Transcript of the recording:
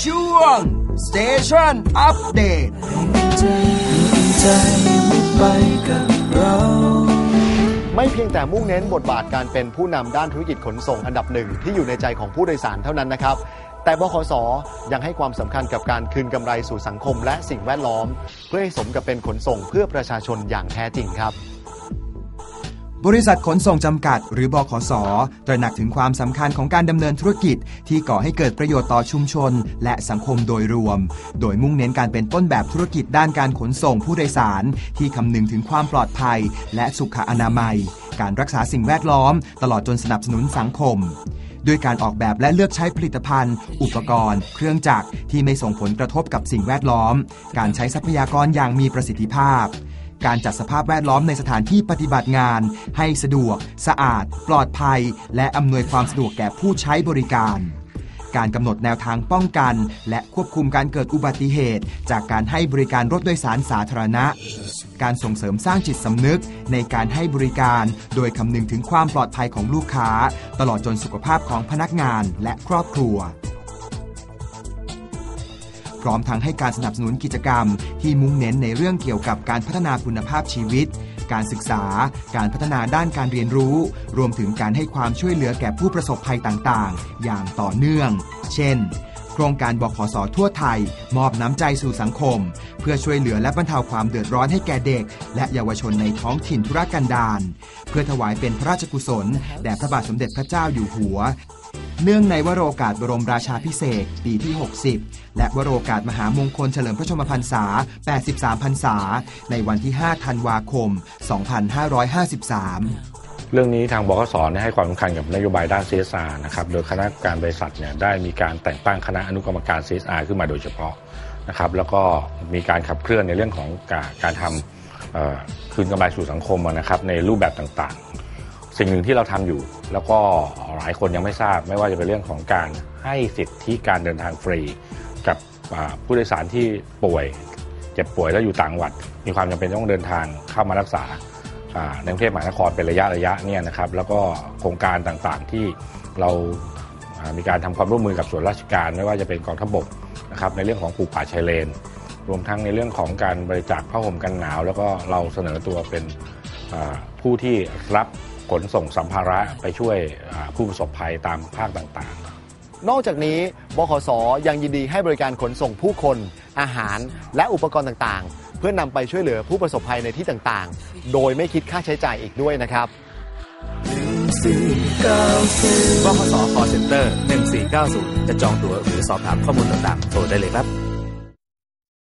ช่วง Station Update ไม่เพียงแต่มุ่งเน้นบทบาทการเป็นผู้นำด้านธุรกิจขนส่งอันดับหนึ่งที่อยู่ในใจของผู้โดยสารเท่านั้นนะครับ แต่บขสยังให้ความสำคัญกับการคืนกำไรสู่สังคมและสิ่งแวดล้อม เพื่อให้สมกับเป็นขนส่งเพื่อประชาชนอย่างแท้จริงครับ บริษัทขนส่งจำกัด หรือบขสตระหนักถึงความสำคัญของการดำเนินธุรกิจ ที่ก่อให้เกิดประโยชน์ต่อชุมชน และสังคมโดยรวม โดยมุ่งเน้นการเป็นต้นแบบธุรกิจด้านการขนส่งผู้โดยสาร ที่คำนึงถึงความปลอดภัย และสุขอนามัย การรักษาสิ่งแวดล้อม ตลอดจนสนับสนุนสังคมด้วยการออกแบบและเลือกใช้ผลิตภัณฑ์ อุปกรณ์ เครื่องจักรที่ไม่ส่งผลกระทบกับสิ่งแวดล้อม การใช้ทรัพยากรอย่างมีประสิทธิภาพ การจัดสภาพแวดล้อมในสถานที่ปฏิบัติงาน ให้สะดวก สะอาด ปลอดภัย และอำนวยความสะดวกแก่ผู้ใช้บริการ การกำหนดแนวทางป้องกัน และควบคุมการเกิดอุบัติเหตุ จากการให้บริการรถโดยสารสาธารณะ การส่งเสริมสร้างจิตสำนึกในการให้บริการ โดยคำนึงถึงความปลอดภัยของลูกค้า ตลอดจนสุขภาพของพนักงานและครอบครัว พร้อมทั้งให้การสนับสนุนกิจกรรม ที่มุ่งเน้นในเรื่องเกี่ยวกับการพัฒนาคุณภาพชีวิต การศึกษา การพัฒนาด้านการเรียนรู้ รวมถึงการให้ความช่วยเหลือแก่ผู้ประสบภัยต่างๆ อย่างต่อเนื่อง เช่นโครงการบขสทั่วไทย มอบน้ำใจสู่สังคม เพื่อช่วยเหลือและบรรเทาความเดือดร้อนให้แก่เด็ก และเยาวชนในท้องถิ่นธุรกันดารเพื่อถวายเป็นพระราชกุศลแด่พระบาทสมเด็จพระเจ้าอยู่หัว เนื่องในวโรกาสบรมราชาพิเศษปีที่ 60 และวโรกาสมหามงคลเฉลิมพระชนมพรรษา 83 พรรษา ในวันที่ 5 ธันวาคม 2553เรื่องนี้ทางบกสนให้ความสำคัญกับนโยบายด้าน CSR นะครับ โดยคณะการบริษัทเนี่ยได้มีการแต่งตั้งคณะอนุกรรมการ CSR ขึ้นมาโดยเฉพาะนะครับ แล้วก็มีการขับเคลื่อนในเรื่องของการการทำคืนกำไรสู่สังคมนะครับในรูปแบบต่างๆ สิ่งหนึ่งที่เราทำอยู่ แล้วก็หลายคนยังไม่ทราบ ไม่ว่าจะเป็นเรื่องของการให้สิทธิการเดินทางฟรี กับผู้โดยสารที่ป่วยเจ็บป่วยแล้วอยู่ต่างจังหวัด มีความจำเป็นต้องเดินทางเข้ามารักษาในกรุงเทพมหานครเป็นระยะระยะเนี่ยนะครับ แล้วก็โครงการต่างๆที่เรามีการทำความร่วมมือกับส่วนราชการ ไม่ว่าจะเป็นกองทัพบกนะครับในเรื่องของปลูกป่าชายเลน รวมทั้งในเรื่องของการบริจาคผ้าห่มกันหนาว แล้วก็เราเสนอตัวเป็นผู้ที่รับ ขนส่งสัมภาระไปช่วยอ่าผู้ประสบภัยตามภาคต่างๆนอกจากนี้บขสยังยินดีให้บริการขนส่งผู้คน อาหารและอุปกรณ์ต่างๆ เพื่อนำไปช่วยเหลือผู้ประสบภัยในที่ต่างๆ โดยไม่คิดค่าใช้จ่ายอีกด้วยนะครับบขส call center 1490 จะจองตั๋วหรือสอบถามข้อมูลต่างๆ โทรได้เลยครับ